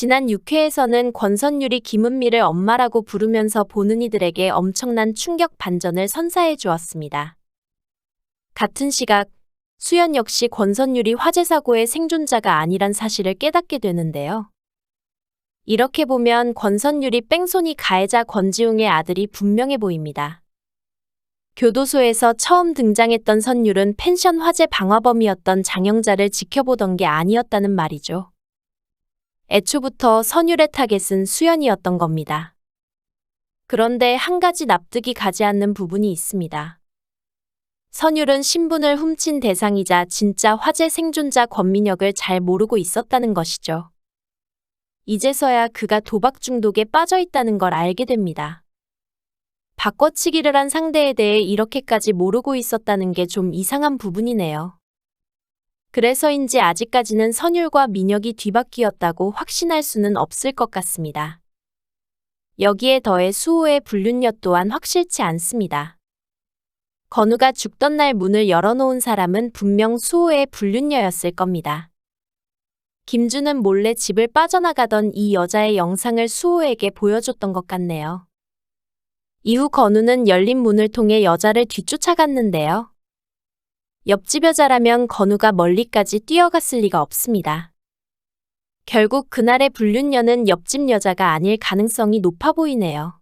지난 6회에서는 권선율이 김은미를 엄마라고 부르면서 보는 이들에게 엄청난 충격 반전을 선사해 주었습니다. 같은 시각, 수연 역시 권선율이 화재 사고의 생존자가 아니란 사실을 깨닫게 되는데요. 이렇게 보면 권선율이 뺑소니 가해자 권지웅의 아들이 분명해 보입니다. 교도소에서 처음 등장했던 선율은 펜션 화재 방화범이었던 장영자를 지켜보던 게 아니었다는 말이죠. 애초부터 선율의 타겟은 수연이었던 겁니다. 그런데 한 가지 납득이 가지 않는 부분이 있습니다. 선율은 신분을 훔친 대상이자 진짜 화재 생존자 권민혁을 잘 모르고 있었다는 것이죠. 이제서야 그가 도박 중독에 빠져 있다는 걸 알게 됩니다. 바꿔치기를 한 상대에 대해 이렇게까지 모르고 있었다는 게 좀 이상한 부분이네요. 그래서인지 아직까지는 선율과 민혁이 뒤바뀌었다고 확신할 수는 없을 것 같습니다. 여기에 더해 수호의 불륜녀 또한 확실치 않습니다. 건우가 죽던 날 문을 열어놓은 사람은 분명 수호의 불륜녀였을 겁니다. 김주는 몰래 집을 빠져나가던 이 여자의 영상을 수호에게 보여줬던 것 같네요. 이후 건우는 열린 문을 통해 여자를 뒤쫓아갔는데요. 옆집 여자라면 건우가 멀리까지 뛰어갔을 리가 없습니다. 결국 그날의 불륜녀는 옆집 여자가 아닐 가능성이 높아 보이네요.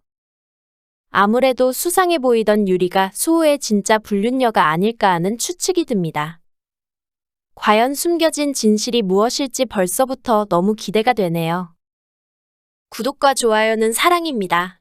아무래도 수상해 보이던 유리가 수호의 진짜 불륜녀가 아닐까 하는 추측이 듭니다. 과연 숨겨진 진실이 무엇일지 벌써부터 너무 기대가 되네요. 구독과 좋아요는 사랑입니다.